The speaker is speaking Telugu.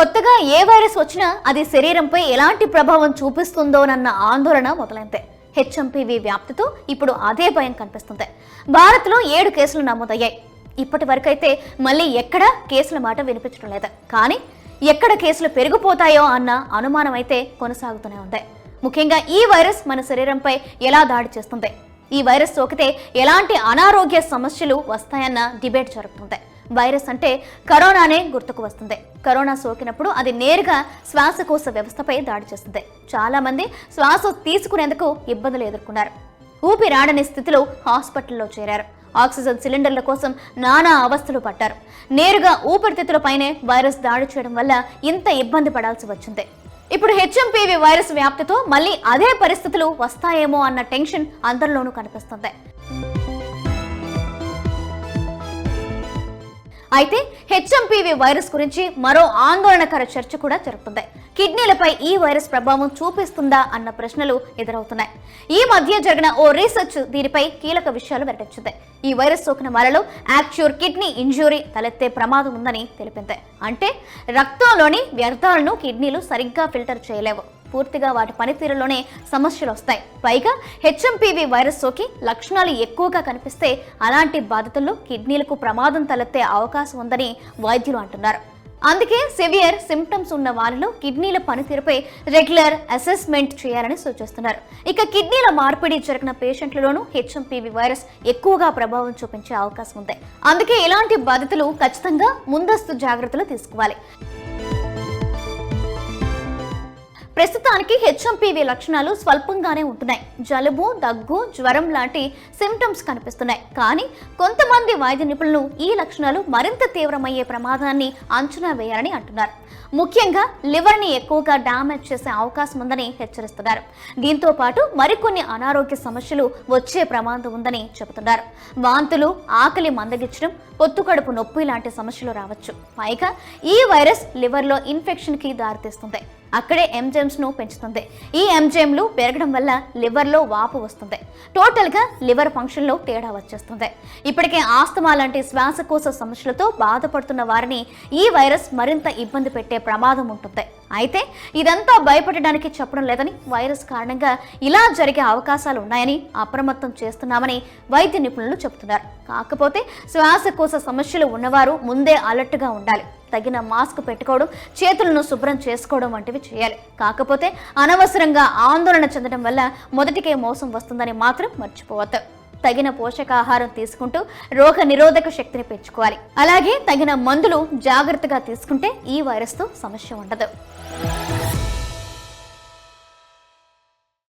కొత్తగా ఏ వైరస్ వచ్చినా అది శరీరంపై ఎలాంటి ప్రభావం చూపిస్తుందోనన్న ఆందోళన మొదలైంది. హెచ్ఎంపీవీ వ్యాప్తితో ఇప్పుడు అదే భయం కనిపిస్తుంది. భారత్లో ఏడు కేసులు నమోదయ్యాయి. ఇప్పటి వరకైతే మళ్ళీ ఎక్కడ కేసుల మాట వినిపించడం లేదు. కానీ ఎక్కడ కేసులు పెరిగిపోతాయో అన్న అనుమానం అయితే కొనసాగుతూనే ఉంది. ముఖ్యంగా ఈ వైరస్ మన శరీరంపై ఎలా దాడి చేస్తుంది? ఈ వైరస్ సోకితే ఎలాంటి అనారోగ్య సమస్యలు వస్తాయన్న డిబేట్ జరుగుతుంది. వైరస్ అంటే కరోనానే గుర్తుకు వస్తుంది. కరోనా సోకినప్పుడు అది నేరుగా శ్వాసకోశ వ్యవస్థపై దాడి చేస్తుంది. చాలా మంది శ్వాస తీసుకునేందుకు ఇబ్బందులు ఎదుర్కొన్నారు. ఊపిరాడని స్థితిలో హాస్పిటల్లో చేరారు. ఆక్సిజన్ సిలిండర్ల కోసం నానా అవస్థలు పడ్డారు. నేరుగా ఊపిరితిత్తులపైనే వైరస్ దాడి చేయడం వల్ల ఇంత ఇబ్బంది పడాల్సి వచ్చింది. ఇప్పుడు హెచ్ఎంపీవీ వైరస్ వ్యాప్తితో మళ్ళీ అదే పరిస్థితులు వస్తాయేమో అన్న టెన్షన్ అందరిలోనూ కనిపిస్తుంది. అయితే హెచ్ఎంపీవీ వైరస్ గురించి మరో ఆందోళనకర చర్చ కూడా జరుగుతుంది. కిడ్నీలపై ఈ వైరస్ ప్రభావం చూపిస్తుందా అన్న ప్రశ్నలు ఎదురవుతున్నాయి. ఈ మధ్య జరిగిన ఓ రీసెర్చ్ దీనిపై కీలక విషయాలు వెల్లడించింది. ఈ వైరస్ సోకిన వారిలో యాక్చువర్ కిడ్నీ ఇంజురీ తలెత్తే ప్రమాదం ఉందని తెలిపింది. అంటే రక్తంలోని వ్యర్థాలను కిడ్నీలు సరిగ్గా ఫిల్టర్ చేయలేవు. పూర్తిగా వాటి పనితీరులోనే సమస్యలు వస్తాయి. పైగా హెచ్ఎంపీవీ వైరస్ సోకి లక్షణాలు ఎక్కువగా కనిపిస్తే అలాంటి బాధితుల్లో కిడ్నీలకు ప్రమాదం తలెత్తే అవకాశం ఉందని వైద్యులు అంటున్నారు. అందుకే సివియర్ సిమ్టమ్స్ ఉన్న వారిలో కిడ్నీల పనితీరుపై రెగ్యులర్ అసెస్మెంట్ చేయాలని సూచిస్తున్నారు. ఇక కిడ్నీల మార్పిడి జరిగిన పేషెంట్లలోనూ హెచ్ఎంపీవీ వైరస్ ఎక్కువగా ప్రభావం చూపించే అవకాశం ఉంది. అందుకే ఇలాంటి బాధితులు ఖచ్చితంగా ముందస్తు జాగ్రత్తలు తీసుకోవాలి. ప్రస్తుతానికి హెచ్ఎంపీవీ లక్షణాలు స్వల్పంగానే ఉంటున్నాయి. జలుబు దగ్గు జ్వరం లాంటి సిమ్టమ్స్ కనిపిస్తున్నాయి. కానీ కొంతమంది వైద్య నిపుణులు ఈ లక్షణాలు మరింత తీవ్రమయ్యే ప్రమాదాన్ని అంచనా వేయాలని అంటున్నారు. ముఖ్యంగా లివర్ని ఎక్కువగా డ్యామేజ్ చేసే అవకాశం ఉందని హెచ్చరిస్తున్నారు. దీంతో పాటు మరికొన్ని అనారోగ్య సమస్యలు వచ్చే ప్రమాదం ఉందని చెబుతున్నారు. వాంతులు ఆకలి మందగించడం పొత్తుకడుపు నొప్పి లాంటి సమస్యలు రావచ్చు. పైగా ఈ వైరస్ లివర్లో ఇన్ఫెక్షన్కి దారితీస్తుంది. అక్కడే ఎంజెమ్స్ను పెంచుతుంది. ఈ ఎంజైమ్లు పెరగడం వల్ల లివర్లో వాపు వస్తుంది. టోటల్గా లివర్ ఫంక్షన్లో తేడా వచ్చేస్తుంది. ఇప్పటికే ఆస్తమా లాంటి శ్వాసకోశ సమస్యలతో బాధపడుతున్న వారిని ఈ వైరస్ మరింత ఇబ్బంది పెట్టే ప్రమాదం ఉంటుంది. అయితే ఇదంతా భయపడడానికి చెప్పడం లేదని వైరస్ కారణంగా ఇలా జరిగే అవకాశాలు ఉన్నాయని అప్రమత్తం చేస్తున్నామని వైద్య నిపుణులు చెబుతున్నారు. కాకపోతే శ్వాసకోశ సమస్యలు ఉన్నవారు ముందే అలర్ట్గా ఉండాలి. తగిన మాస్క్ పెట్టుకోవడం చేతులను శుభ్రం చేసుకోవడం వంటివి చేయాలి. కాకపోతే అనవసరంగా ఆందోళన చెందడం వల్ల మొదటికే మోసం వస్తుందని మాత్రం మర్చిపోవద్దు. తగిన పోషకాహారం తీసుకుంటూ రోగ నిరోధక శక్తిని పెంచుకోవాలి. అలాగే తగిన మందులు జాగ్రత్తగా తీసుకుంటే ఈ వైరస్తో సమస్య ఉండదు.